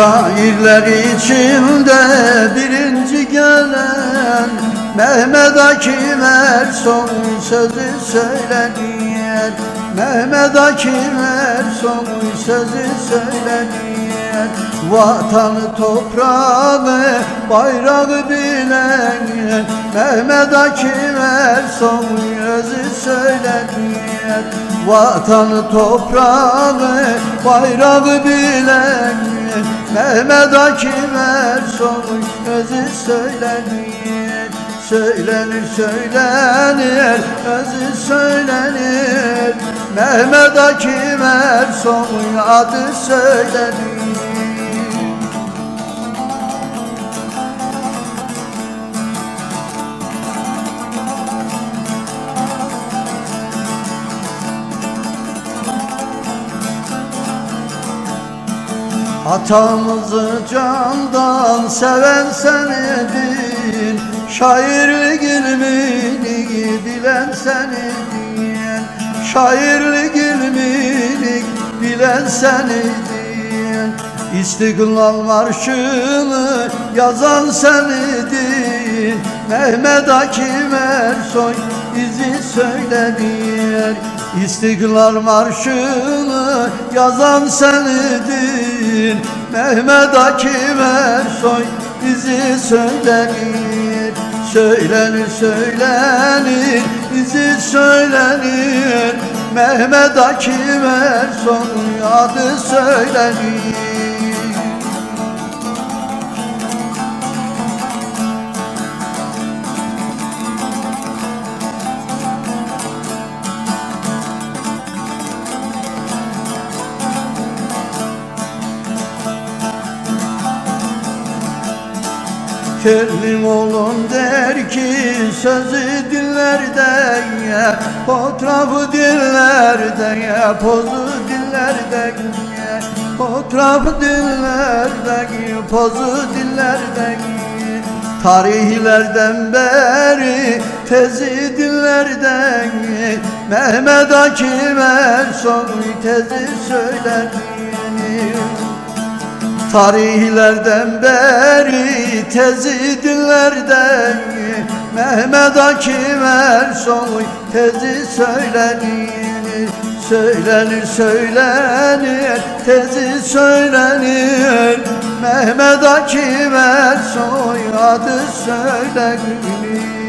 Şairler içinde birinci gelen Mehmet Akif Ersoy sözü söylenir Mehmet Akif Ersoy sözü söylenir Vatanı toprağı bayrağı bilen Mehmet Akif Ersoy özü söylenir Vatanı toprağı bayrağı bilen Mehmet Akif Ersoy özü söylenir Söylenir söylenir özü söylenir. Mehmet Akif Ersoy adı söylenir Atamızı candan seven senedin Şairlik ilmini bilen senedin Şairlik ilmini bilen senedin İstiklal Marşı'nı yazan senedin Mehmet Akif Ersoy bizi söylenir İstiklal Marşı'nı yazan senedin. Mehmet Akif Ersoy bizi söylenir Söylenir söylenir bizi söylenir. Mehmet Akif Ersoy adı söylenir Kerim olun der ki sözü dillerde ya Fotoğrafı dillerde ya Pozu dillerde ya Fotoğrafı dillerde ya Pozu dillerde ya Tarihlerden beri tezi dillerden Mehmet Akif Ersoy tezi söyler Tarihlerden beri tezi dillerden Mehmet Akif Ersoy tezi söylenir Söylenir söylenir tezi söylenir. Mehmet Akif Ersoy adı söylenir